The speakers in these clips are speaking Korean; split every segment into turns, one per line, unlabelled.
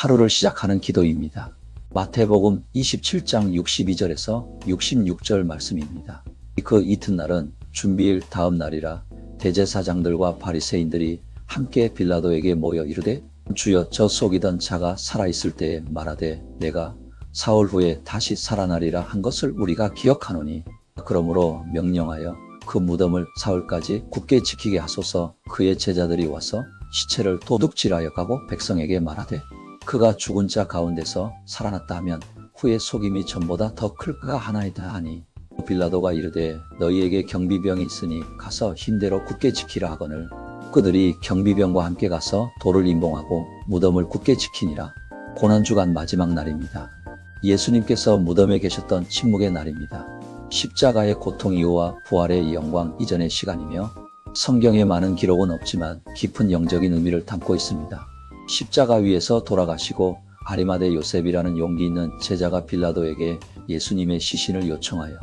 하루를 시작하는 기도입니다. 마태복음 27장 62절에서 66절 말씀입니다. 그 이튿날은 준비일 다음 날이라 대제사장들과 바리새인들이 함께 빌라도에게 모여 이르되 주여 저 속이던 자가 살아있을 때에 말하되 내가 사흘 후에 다시 살아나리라 한 것을 우리가 기억하노니 그러므로 명령하여 그 무덤을 사흘까지 굳게 지키게 하소서 그의 제자들이 와서 시체를 도둑질하여 가고 백성에게 말하되 그가 죽은 자 가운데서 살아났다 하면 후에 속임이 전보다 더 클까 하나이다 하니 빌라도가 이르되 너희에게 경비병이 있으니 가서 힘대로 굳게 지키라 하거늘 그들이 경비병과 함께 가서 돌을 임봉하고 무덤을 굳게 지키니라 고난 주간 마지막 날입니다. 예수님께서 무덤에 계셨던 침묵의 날입니다. 십자가의 고통 이후와 부활의 영광 이전의 시간이며 성경에 많은 기록은 없지만 깊은 영적인 의미를 담고 있습니다. 십자가 위에서 돌아가시고 아리마대 요셉이라는 용기 있는 제자가 빌라도에게 예수님의 시신을 요청하여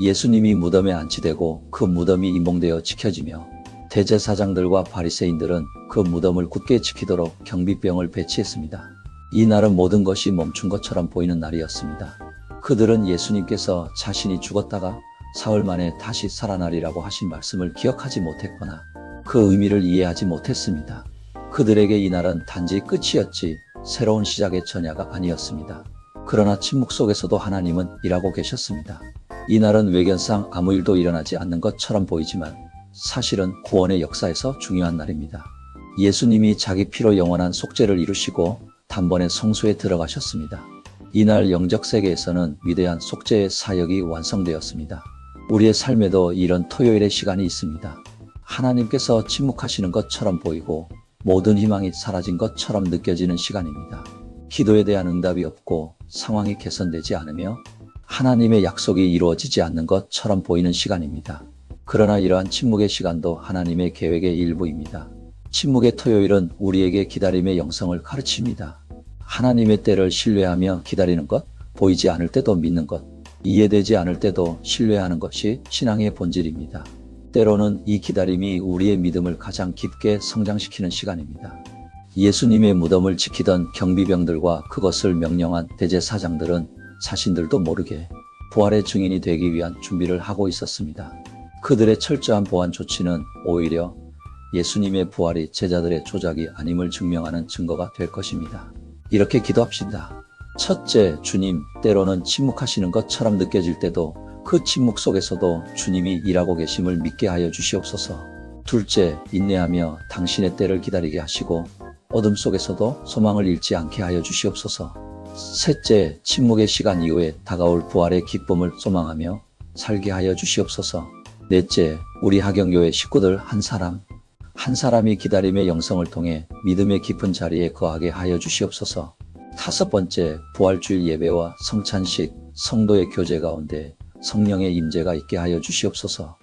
예수님이 무덤에 안치되고 그 무덤이 임봉되어 지켜지며 대제사장들과 바리새인들은 그 무덤을 굳게 지키도록 경비병을 배치했습니다. 이 날은 모든 것이 멈춘 것처럼 보이는 날이었습니다. 그들은 예수님께서 자신이 죽었다가 사흘 만에 다시 살아나리라고 하신 말씀을 기억하지 못했거나 그 의미를 이해하지 못했습니다. 그들에게 이 날은 단지 끝이었지 새로운 시작의 전야가 아니었습니다. 그러나 침묵 속에서도 하나님은 일하고 계셨습니다. 이 날은 외견상 아무 일도 일어나지 않는 것처럼 보이지만 사실은 구원의 역사에서 중요한 날입니다. 예수님이 자기 피로 영원한 속죄를 이루시고 단번에 성소에 들어가셨습니다. 이날 영적 세계에서는 위대한 속죄의 사역이 완성되었습니다. 우리의 삶에도 이런 토요일의 시간이 있습니다. 하나님께서 침묵하시는 것처럼 보이고 모든 희망이 사라진 것처럼 느껴지는 시간입니다. 기도에 대한 응답이 없고 상황이 개선되지 않으며 하나님의 약속이 이루어지지 않는 것처럼 보이는 시간입니다. 그러나 이러한 침묵의 시간도 하나님의 계획의 일부입니다. 침묵의 토요일은 우리에게 기다림의 영성을 가르칩니다. 하나님의 때를 신뢰하며 기다리는 것, 보이지 않을 때도 믿는 것, 이해되지 않을 때도 신뢰하는 것이 신앙의 본질입니다. 때로는 이 기다림이 우리의 믿음을 가장 깊게 성장시키는 시간입니다. 예수님의 무덤을 지키던 경비병들과 그것을 명령한 대제사장들은 자신들도 모르게 부활의 증인이 되기 위한 준비를 하고 있었습니다. 그들의 철저한 보안 조치는 오히려 예수님의 부활이 제자들의 조작이 아님을 증명하는 증거가 될 것입니다. 이렇게 기도합시다. 첫째, 주님, 때로는 침묵하시는 것처럼 느껴질 때도 그 침묵 속에서도 주님이 일하고 계심을 믿게 하여 주시옵소서. 둘째, 인내하며 당신의 때를 기다리게 하시고 어둠 속에서도 소망을 잃지 않게 하여 주시옵소서. 셋째, 침묵의 시간 이후에 다가올 부활의 기쁨을 소망하며 살게 하여 주시옵소서. 넷째, 우리 하경교회 식구들 한 사람, 한 사람이 기다림의 영성을 통해 믿음의 깊은 자리에 거하게 하여 주시옵소서. 다섯 번째, 부활주일 예배와 성찬식, 성도의 교제 가운데 성령의 임재가 있게 하여 주시옵소서.